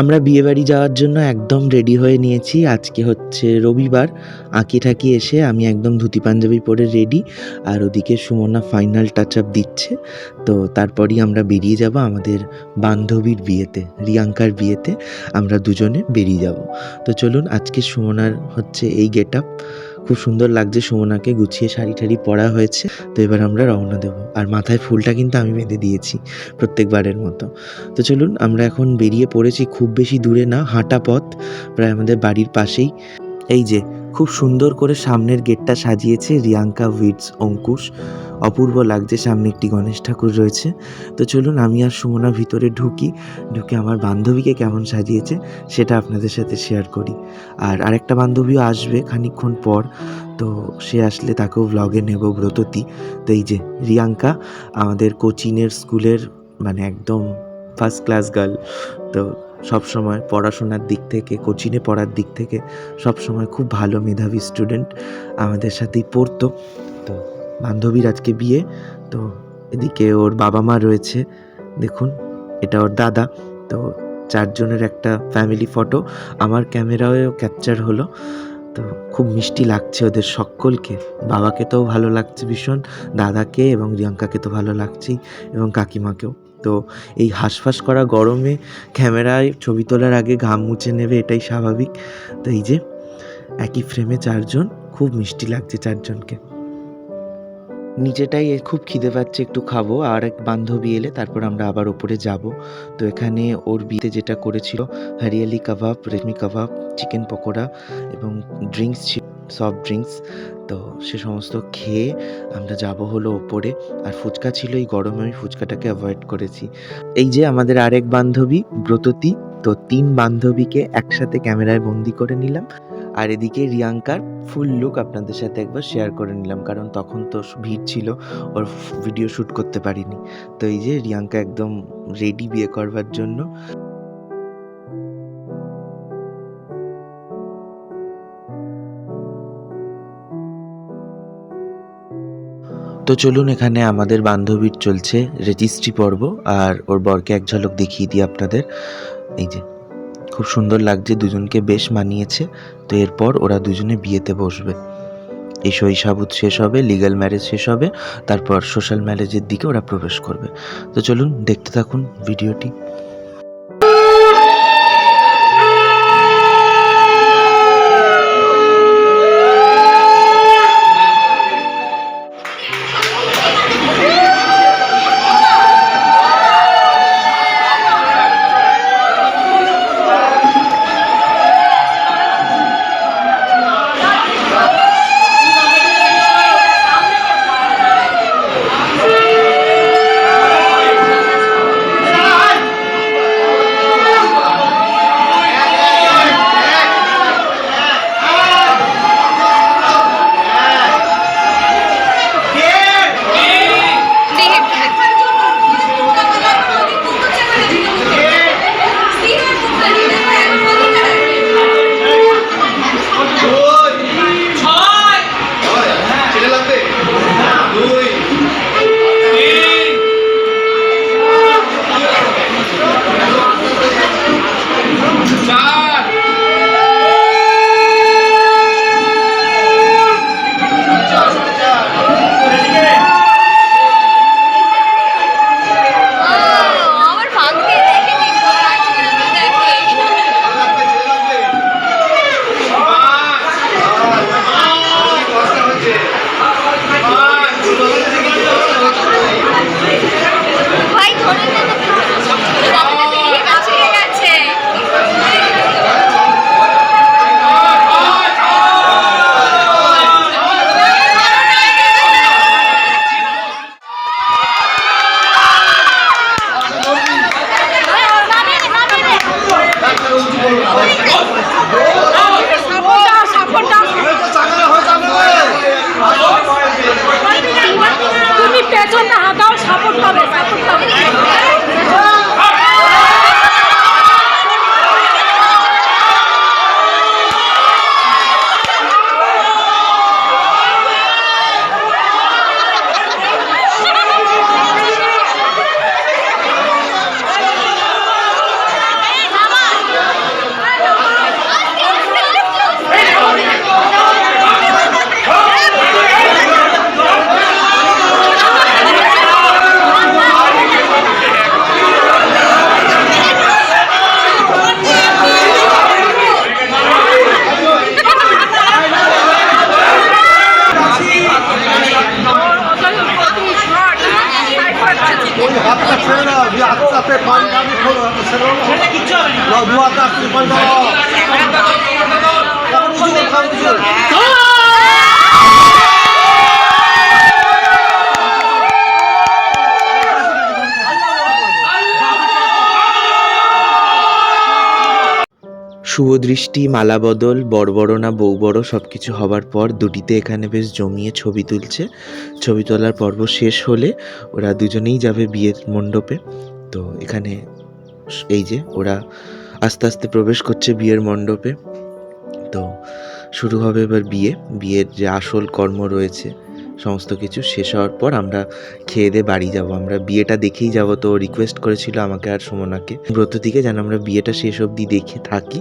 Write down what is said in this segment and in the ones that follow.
আমরা বিয়েবাড়ি যাওয়ার জন্য একদম রেডি হয়ে নিয়েছি। আজকে হচ্ছে রবিবার। আঁকি ঠাকি এসে আমি একদম ধুতি পাঞ্জাবি পরে রেডি আর ওদিকে সুমনা ফাইনাল টাচ আপ দিচ্ছে। তো তারপরই আমরা বেরিয়ে যাব আমাদের বান্ধবীর বিয়েতে, রিয়াঙ্কার বিয়েতে। আমরা দুজনে বেরিয়ে যাব। তো চলুন আজকে সুমনার হচ্ছে এই গেট আপ খুব সুন্দর লাগছে সুমনাকে গুছিয়ে শাড়ি ঠাড়ি পরা হয়েছে, তো এবার আমরা রওনা দেব। আর মাথায় ফুলটা কিন্তু আমি বেঁধে দিয়েছি প্রত্যেকবারের মতো। তো চলুন, আমরা এখন বেরিয়ে পড়েছি খুব বেশি দূরে না, হাঁটা পথ, প্রায় আমাদের বাড়ির পাশেই। এই যে খুব সুন্দর করে সামনের গেটটা সাজিয়েছে রিয়াঙ্কা উইডস অঙ্কুশ। অপূর্ব লাগছে সামনে একটি গণেশ ঠাকুর রয়েছে। তো চলুন আমি আর সুমনা ভিতরে ঢুকি, ঢুকে আমার বান্ধবীকে কেমন সাজিয়েছে সেটা আপনাদের সাথে শেয়ার করি। আর আরেকটা বান্ধবীও আসবে খানিকক্ষণ পর, তো সে আসলে তাকেও ব্লগে নেব ব্রততী। তো এই যে রিয়াঙ্কা, আমাদের কোচিংয়ের স্কুলের মানে একদম ফার্স্ট ক্লাস গার্ল তো সব সময় পড়াশোনার দিক থেকে কোচিংয়ে পড়ার দিক থেকে সব সময় খুব ভালো মেধাবী স্টুডেন্ট আমাদের সাথেই পড়তো। তো বান্ধবীর আজকে বিয়ে, তো এদিকে ওর বাবা মা রয়েছে, দেখুন, এটা ওর দাদা। তো চারজনের একটা ফ্যামিলি ফটো আমার ক্যামেরায়ও ক্যাপচার হলো। তো খুব মিষ্টি লাগছে ওদের সকলকে। বাবাকে তো ভালো লাগছে ভীষণ, দাদাকে এবং রিয়াঙ্কাকে তো ভালো লাগছেই এবং কাকিমাকেও। তো এই হাঁসফাঁস করা গরমে ক্যামেরায় ছবি তোলার আগে ঘাম মুছে নেবে এটাই স্বাভাবিক। তো এই যে, একই ফ্রেমে চারজন, খুব মিষ্টি লাগছে চারজনকে। নিচেটাই খুব খিদে পাচ্ছে একটু খাব, আর এক বান্ধবী এলে তারপর আমরা আবার ওপরে যাব। তো এখানে ওর বিয়েতে যেটা করেছিল, হরিয়ালি কাবাব, রেশমি কাবাব, চিকেন পকোড়া এবং ড্রিঙ্কস ছিল। সফট ড্রিঙ্কস তো সে সমস্ত খেয়ে আমরা যাব হলো ওপরে। আর ফুচকা ছিল এই গরমে, আমি ফুচকাটাকে অ্যাভয়েড করেছি। এই যে আমাদের আরেক বান্ধবী, ব্রততী, তো তিন বান্ধবীকে একসাথে ক্যামেরায় বন্দি করে নিলাম। আর এদিকে রিয়াঙ্কার ফুল লুক আপনাদের সাথে একবার শেয়ার করে নিলাম, কারণ তখন তো ভিড় ছিল, ওর ভিডিও শ্যুট করতে পারিনি। তো এই যে রিয়াঙ্কা একদম রেডি বিয়ে করবার জন্য। তো চলুন এখানে আমাদের বান্ধবীর চলছে রেজিস্ট্রি পর্ব, আর ওর বরকে এক ঝলক দেখিয়ে দিই আপনাদের। এই যে, খুব সুন্দর লাগছে, দুজনকে বেশ মানিয়েছে। তো এরপর ওরা দুজনে বিয়েতে বসবে। এই শৈশাবুত শেষ হবে লিগ্যাল ম্যারেজ শেষ হবে, তারপর সোশ্যাল ম্যারেজের দিকে ওরা প্রবেশ করবে। তো চলুন দেখতে থাকুন ভিডিওটি। শুভদৃষ্টি মালা বদল বড় বড় না বউ বড় সব কিছু হবার পর দুটিতে এখানে বেশ জমিয়ে ছবি তুলছে। ছবি তোলার পর্ব শেষ হলে ওরা দুজনেই যাবে বিয়ের মণ্ডপে। তো এখানে এই যে ওরা আস্তে আস্তে প্রবেশ করছে বিয়ের মণ্ডপে। তো শুরু হবে এবার বিয়ে। বিয়ের যে আসল কর্ম রয়েছে সমস্ত কিছু শেষ হওয়ার পর আমরা খেয়ে দিয়ে বাড়ি যাব। আমরা বিয়েটা দেখেই যাব তো রিকোয়েস্ট করেছিল আমাকে আর সুমনাকে। ব্রত থেকে যেন আমরা বিয়েটা শেষ অবধি দেখে থাকি।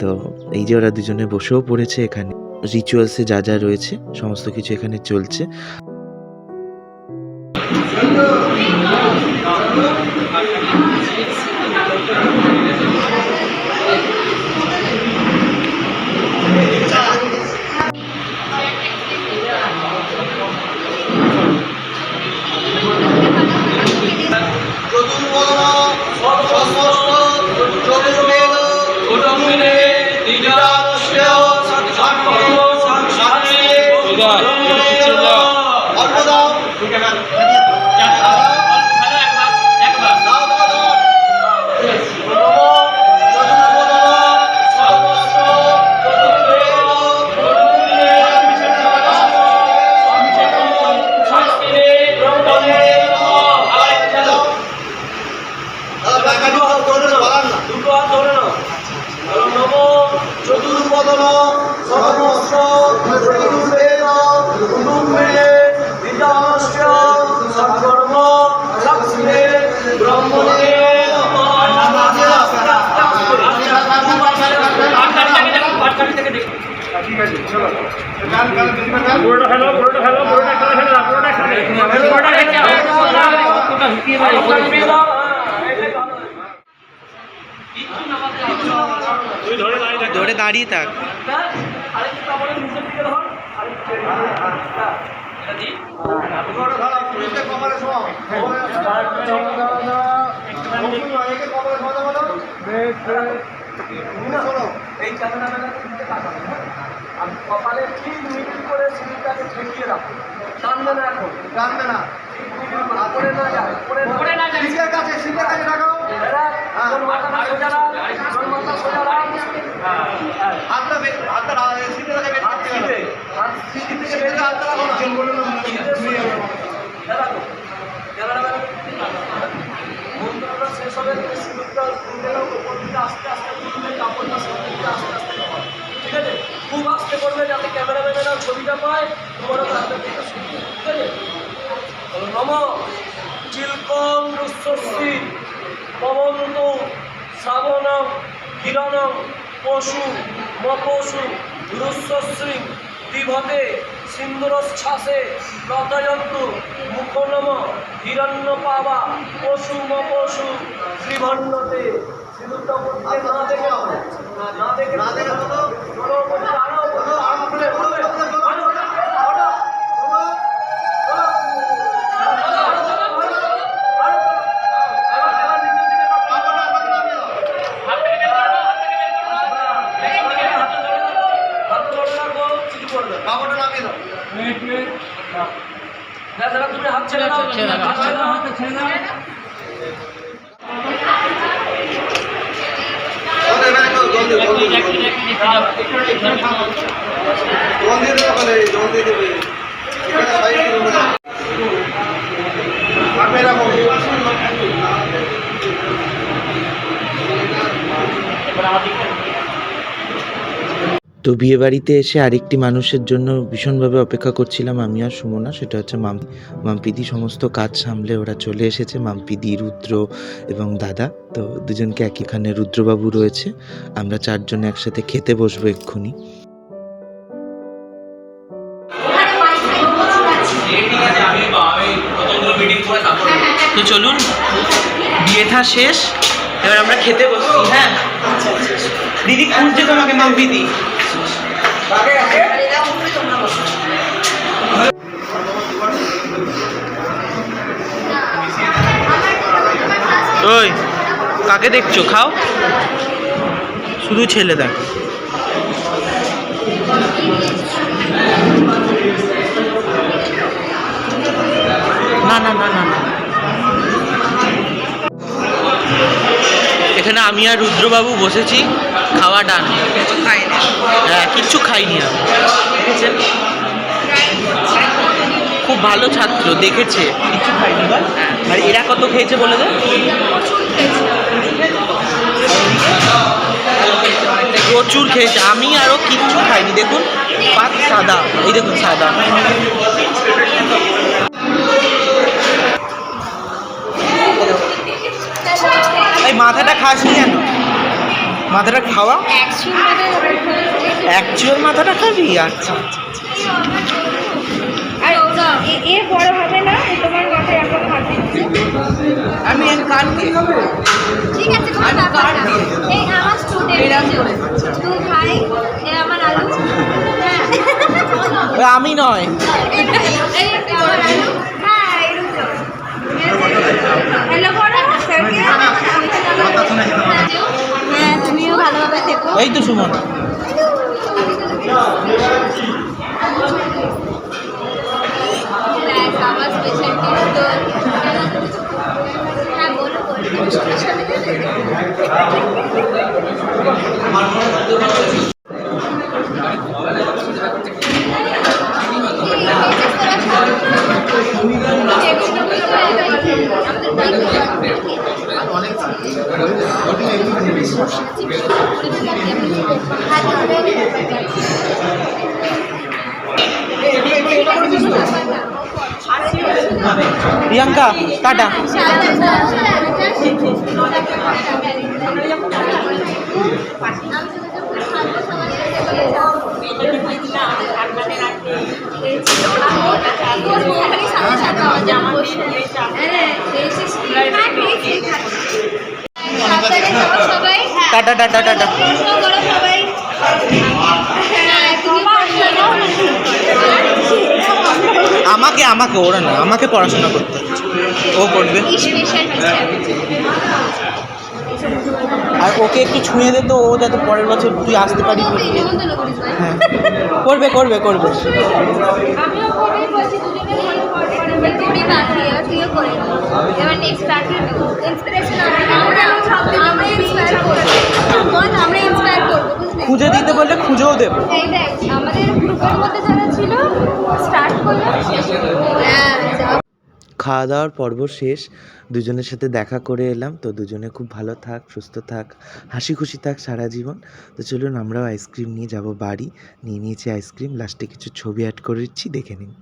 তো এই যে ওরা দুজনে বসেও পড়েছে এখানে। রিচুয়ালসে যা যা রয়েছে, সমস্ত কিছু এখানে চলছে। পুরোটা খেলো পুরোটা খেলো পুরোটা খেলো খেলো পুরোটা খেলো। পুরোটা খেলো। তুই ধরে দাঁড়িয়ে থাক। ধরে দাঁড়িয়ে থাক এই ক্যামেরাম্যানটা দিকে তাকাবে হ্যাঁ আর কপালে ঠিক মিডিল করে সিলিংটাকে ঠেকিয়ে রাখো। টানবে না এখন। টানবে না। ঠিক মিডিল করে না যায় করে না যায়। সিটের কাছে কাছে রাখো। তোর মাথাটা সোজা রাখ তোর মাথা সোজা রাখ হাতটা হাতটা সিটে রাখে হাত হাত সিটে থেকে বের হাতটা রাখো। না রাখো। ক্যামেরাম্যান শেষ হবে। সিঁদুরটা নাও দিকে আস্তে আস্তে কাপড়টা সামনে দিকে আস্তে আস্তে নাও ঠিক আছে খুব আস্তে করবে যাতে ক্যামেরাম্যানেরা ছবিটা পায়, তোমার হাতের দিকে শুনবে ঠিক আছে বলো, নম। চিলকং রুস্বস্তি পবন্ত শ্রাবণম কিরণম পশু, মপশু রুস্বশ্রী বিভতে সিন্দুরশ্বাসে রতয়ন্তু মুখনম হিরণ্য পাবা পশু, মপশু শ্রীভণ্ডতে সিঁদুরটা না দেখে না দেখে না দেখে جي তো বিয়ে বাড়িতে এসে আরেকটি মানুষের জন্য ভীষণভাবে অপেক্ষা করছিলাম আমি আর সুমনা, সেটা হচ্ছে মাম, মাম্পিদি। সমস্ত কাজ সামলে ওরা চলে এসেছে, মাম্পিদি, রুদ্র এবং দাদা। তো দুজনকে একইখানে রুদ্রবাবু রয়েছে। আমরা চারজনে একসাথে খেতে বসবো এক্ষুনি। তো চলুন, বিয়েটা শেষ, এবার আমরা খেতে বসছি হ্যাঁ? দিদি খুঁজছে তোমাকে, মাম্পিদি। ওই, কাকে দেখছ? খাও। শুধু ছেলে দেখ। না না না না এখানে আমি আর রুদ্রবাবু বসেছি, খাওয়া ডান কিচ্ছু খাইনি আমি। দেখেছেন খুব ভালো ছাত্র, দেখেছে। কিছু খাইনি আর এরা কত খেয়েছে বলে দে প্রচুর খেয়েছে। আমি আরও কিচ্ছু খাইনি, দেখুন। পাত সাদা। এই দেখুন, সাদা। এই মাথাটা খাসনি কেন? মাথাটা খাওয়া অ্যাকচুয়াল মাথাটা খাবি আচ্ছা আমি কান কি হবে ঠিক আছে কোনো ব্যাপার না এই আমার স্টুডেন্ট তু ভাই এ আমার আলু হ্যাঁ আমি নয় হ্যাঁ হ্যালো বড় হ্যাঁ ভালোভাবে থেকো এই তো সুমন ব্যাস আমার স্পেশাল টিপস তো হ্যাঁ বলো বলো special Priyanka Tata. Tata tata tata. আমাকে আমাকে ওরা না আমাকে পড়াশোনা করতে। ও করবে। আর ওকে একটু ছুঁয়ে দে তো ও যাতে পরের বছর তুই আসতে পারিস? হ্যাঁ। করবে করবে করবে। খুঁজে দিতে বললে খুঁজেও দেবো। আমাদের গ্রুপের মধ্যে যারা ছিল স্টার্ট করল। হ্যাঁ। খাওয়া দাওয়ার পর্ব শেষ। দুজনের সাথে দেখা করে এলাম। তো দুজনে খুব ভালো থাক, সুস্থ থাক হাসি খুশি থাক সারা জীবন। তো চলুন আমরাও আইসক্রিম নিয়ে যাব বাড়ি। নিয়ে নিয়েছি আইসক্রিম লাস্টে কিছু ছবি অ্যাড করে দিচ্ছি, দেখে নিন।